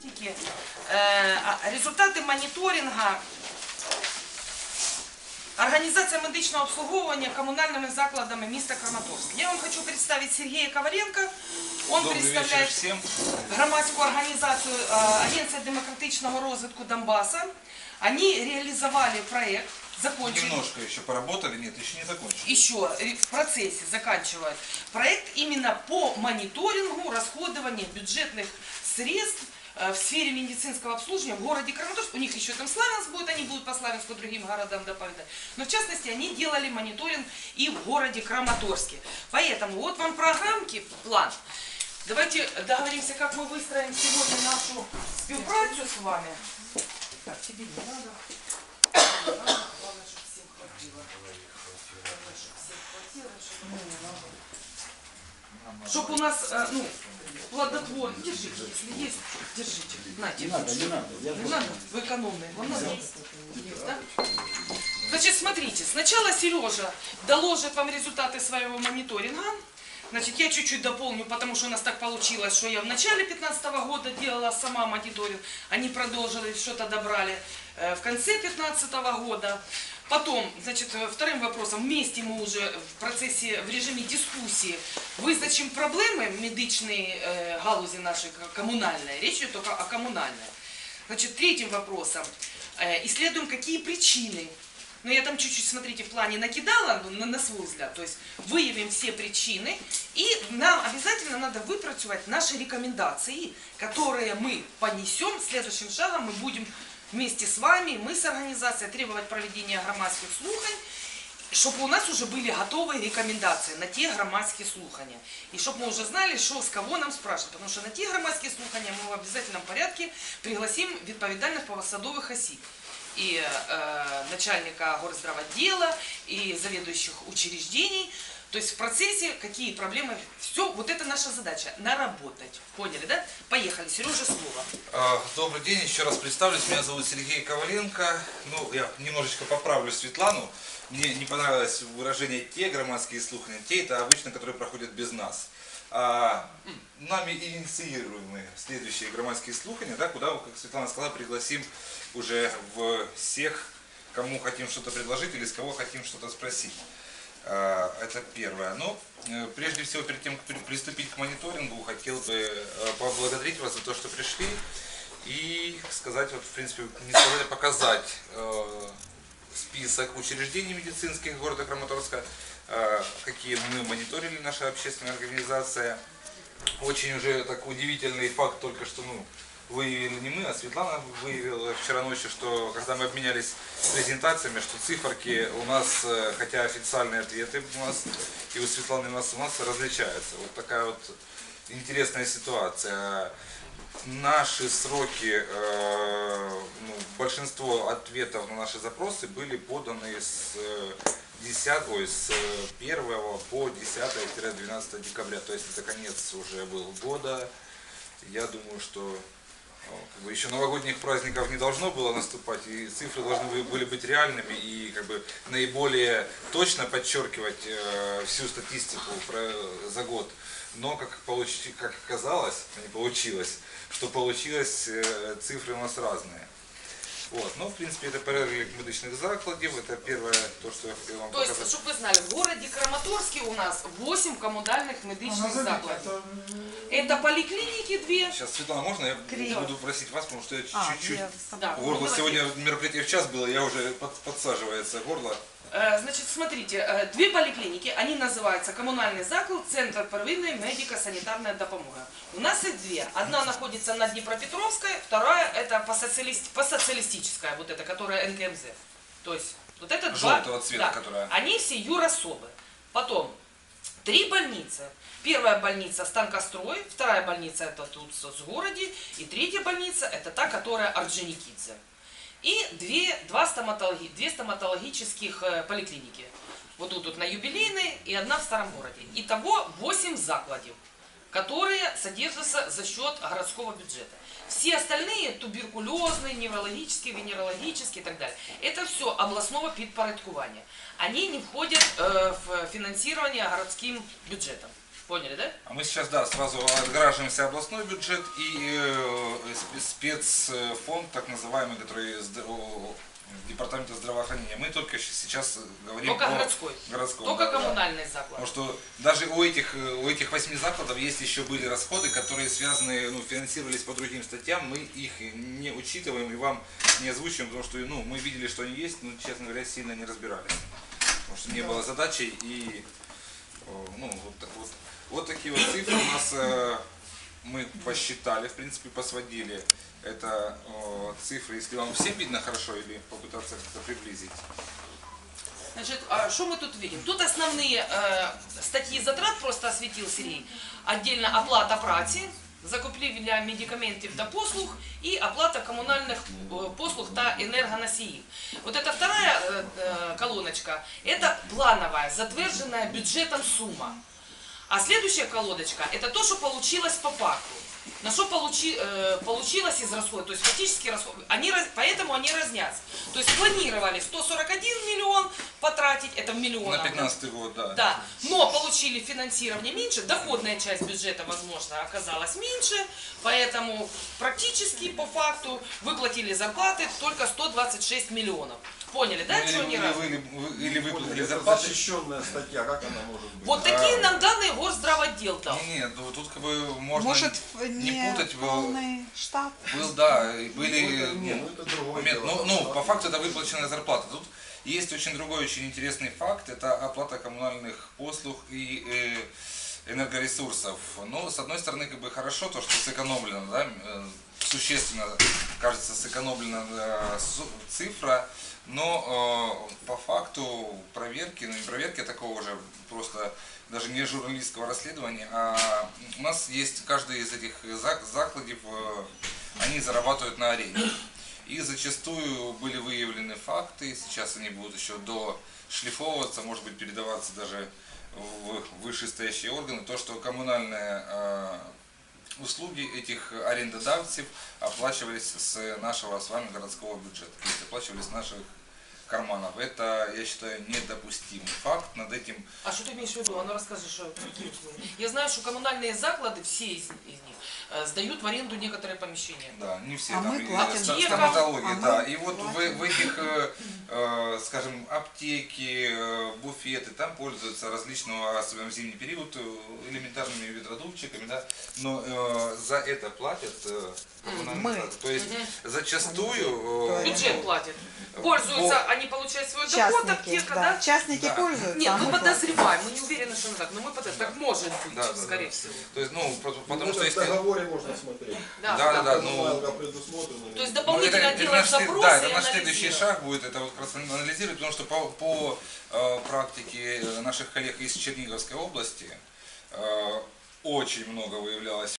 практики, е, а результати моніторинга Организация медичного обслуговування коммунальными закладами міста Краматорск. Я вам хочу представить Сергея Коваленко. Он Добрый вечер представляет всем. громадську організацію е, Агенція демократичного розвитку Донбасса. Они реализовали проект, закончили. Немножко еще поработали, нет, еще не закончили. еще ре- в процессе заканчивают проект именно по мониторингу расходования бюджетных средств э, в сфере медицинского обслуживания в городе Краматорск. У них еще там Славянск будет, они будут по Славянску другим городам дополнительно. Но в частности они делали мониторинг и в городе Краматорске. Поэтому вот вам программки, план. Давайте договоримся, как мы выстроим сегодня нашу співпрацю с вами. Так, тебе. Не надо. Главное, чтобы всем хватило. Главное, чтобы всем хватило, чтобы Чтоб у нас, э, ну, плодотворно. Держите, если есть, держите. Нате. Не надо, не надо. Я Не надо, вы экономные. Вам надо? Есть, да? Значит, смотрите, сначала Сережа доложит вам результаты своего мониторинга. Значит, я чуть-чуть дополню, потому что у нас так получилось, что я в начале 2015 года делала сама мониторинг, они продолжили, что-то добрали э, в конце 2015 года. Потом, значит, вторым вопросом, вместе мы уже в процессе, в режиме дискуссии визначим проблемы медичной э, галузі нашей к- коммунальной. Речь идет только о коммунальной. Значит, третьим вопросом, э, исследуем, какие причины. Но я там чуть-чуть, смотрите, в плане накидала ну, на, на свой взгляд. То есть выявим все причины, и нам обязательно надо выпрацевать наши рекомендации, которые мы понесем. Следующим шагом мы будем вместе с вами, мы с организацией, требовать проведения громадских слухань, щоб у нас уже были готові рекомендації на ті громадські слухання. І щоб ми вже знали, що з кого нам спрашивать. Тому що на ті громадські слухання ми в обов'язковому порядку пригласим відповідальних посадових осіб. И э, начальника горздравотдела, и заведующих учреждений. то есть в процессе какие проблемы, все, вот это наша задача, наработать. Поняли, да? Поехали, Сережа, слово. А, Добрый день, еще раз представлюсь. Меня зовут Сергей Коваленко. Ну, я немножечко поправлю Светлану. Мне не понравилось выражение «те громадские слухания». «Те» это обычно, которые проходят без нас. А, нами инициируемые следующие громадские слухания, да, куда, как Светлана сказала, пригласим уже всех, кому хотим что-то предложить или с кого хотим что-то спросить. А, Это первое. Ну, э, прежде всего, перед тем, как при- приступить к мониторингу, хотел бы э, поблагодарить вас за то, что пришли. И сказать, вот, в принципе, не сказать, а показать э, список учреждений медицинских города Краматорска, какие мы мониторили, наша общественная организация. Очень уже так удивительный факт только что, ну, выявили не мы, а Светлана выявила вчера ночью, что когда мы обменялись презентациями, что циферки у нас, э, хотя официальные ответы у нас и у Светланы у нас, у нас различаются. Вот такая вот интересная ситуация. Наши сроки, э, ну, большинство ответов на наши запросы были поданы с э, 10, ой, с 1 по 10-12 декабря. То есть это конец уже был года. Я думаю, что э, как бы еще новогодних праздников не должно было наступать, и цифры должны были- быть реальными и как бы наиболее точно подчеркивать э, всю статистику про- за год. Но как, получи- как оказалось, не получилось, что получилось, э, цифры у нас разные. Вот. Ну, в принципе, это перелік медичних закладів, это первое, то, что я хотел вам То есть, показать. чтобы вы знали, в городе Краматорске у нас 8 коммунальных медичных закладов. Это поликлиники две. Сейчас, Светлана, можно я буду просить вас, потому что я А, чуть-чуть... Да, Горло ну, давайте. сегодня мероприятие в час было, я уже под- подсаживается горло. Э, Значит, смотрите, э, две поликлиники, они называются коммунальный заклад, Центр первинной медико-санитарная допомога. У нас их две. Одна находится на Днепропетровской, вторая это по, социалист, по социалистическая, вот эта, которая НКМЗ. То есть, вот это два. Цвета, которая. Они все юрособы. Потом, три больницы. Первая больница Станкострой, вторая больница это тут в городе, и третья больница это та, которая Орджоникидзе. И две, два стоматологи, две стоматологических э, поликлиники. Вот тут вот на юбилейной и одна в старом городе. Итого 8 закладов, которые содержатся за счет городского бюджета. Все остальные туберкулезные, неврологические, венерологические и так далее. Это все областного підпорядкування. Они не входят э, в финансирование городским бюджетом. Поняли, да? А мы сейчас, да, сразу отграживаемся областной бюджет и э, спе- спецфонд, так называемый, который департамента здравоохранения. Мы только сейчас говорим Только о городской. городском, Только да, да. коммунальный заклад. Потому что даже у этих, э, у этих восьми закладов есть еще были расходы, которые связаны, ну, финансировались по другим статьям. Мы их не учитываем и вам не озвучиваем, потому что ну, мы видели, что они есть, но, честно говоря, сильно не разбирались. Потому что не было задачи и о, ну, вот, вот, вот такие вот цифры у нас э, мы посчитали, в принципе, посводили. Это о, цифры, если вам всем видно хорошо или попытаться как-то приблизить. Значит, а что мы тут видим? Тут основные э, статьи затрат просто осветил Сергей. Отдельно оплата праці, закупівля медикаментів та послуг і оплата коммунальных э, послуг та энергоносиев. Вот эта вторая э, э, колоночка, это плановая, затверженная бюджетом сумма. А следующая колодочка, это то, что получилось по факту. На что получи, э, получилось из расхода, то есть фактически расходы, они, поэтому они разнятся. То есть планировали 141 миллион потратить, это в На миллионах. 15 год, да. Да, но получили финансирование меньше, доходная часть бюджета, возможно, оказалась меньше, поэтому практически по факту выплатили зарплаты только 126 миллионов. Поняли, да, Ну, они или, раз? вы- вы- или выплатили Это зарплаты. защищенная статья, как она может быть? Вот такие нам данные горздравотдел дал. Не, не, ну, тут как бы можно Может, не не путать. был- полный штат? Был, да, Ну, были это- не, ну, это другое момент. дело. Ну, ну, по факту это выплаченная зарплата. Тут есть очень другой, очень интересный факт. Это оплата коммунальных послуг и э, энергоресурсов. Ну, с одной стороны, как бы хорошо, то, что сэкономлено, да, э, существенно, кажется, сэкономлена э, цифра, но э, по факту проверки, ну не проверки, а такого уже просто даже не журналистского расследования, а у нас есть каждый из этих зак- закладов, они зарабатывают на арене. И зачастую были выявлены факты, сейчас они будут еще дошлифовываться, может быть передаваться даже в вышестоящие органы, то, что коммунальные э, услуги этих арендодавцев оплачивались с нашего с вами городского бюджета, то есть оплачивались с наших карманов. Это, я считаю, недопустимый факт. Над этим А что ты имеешь в виду? А ну расскажи, что? Я знаю, что коммунальные заклады, все из, из них, сдают в аренду некоторые помещения. Да, не все А там мы и платим. Аптека. стоматология, А мы да. И вот в, платим. в этих, э, э, скажем, аптеки, э, буфеты, там пользуются различного, особенно в зимний период, э, элементарными ветродувчиками, да. Но э, за это платят э, Мы. То есть зачастую э, Бюджет платит. Пользуются, они получают свой доход, Частники, аптека, да. да? Частники Да. пользуются. Нет, а мы мы платим. подозреваем, мы не уверены, что так, но мы подозреваем. Так может быть, Да, да, скорее да. всего. То есть, ну, по- Ну, потому это что если... договоре можно смотреть. Да, Да, да, ну. То есть Ну, дополнительно это- это делать след- запросы Да, это наш следующий шаг будет, это вот как раз анализировать, потому что по, по э, практике э, наших коллег из Черниговской области э, очень много выявлялось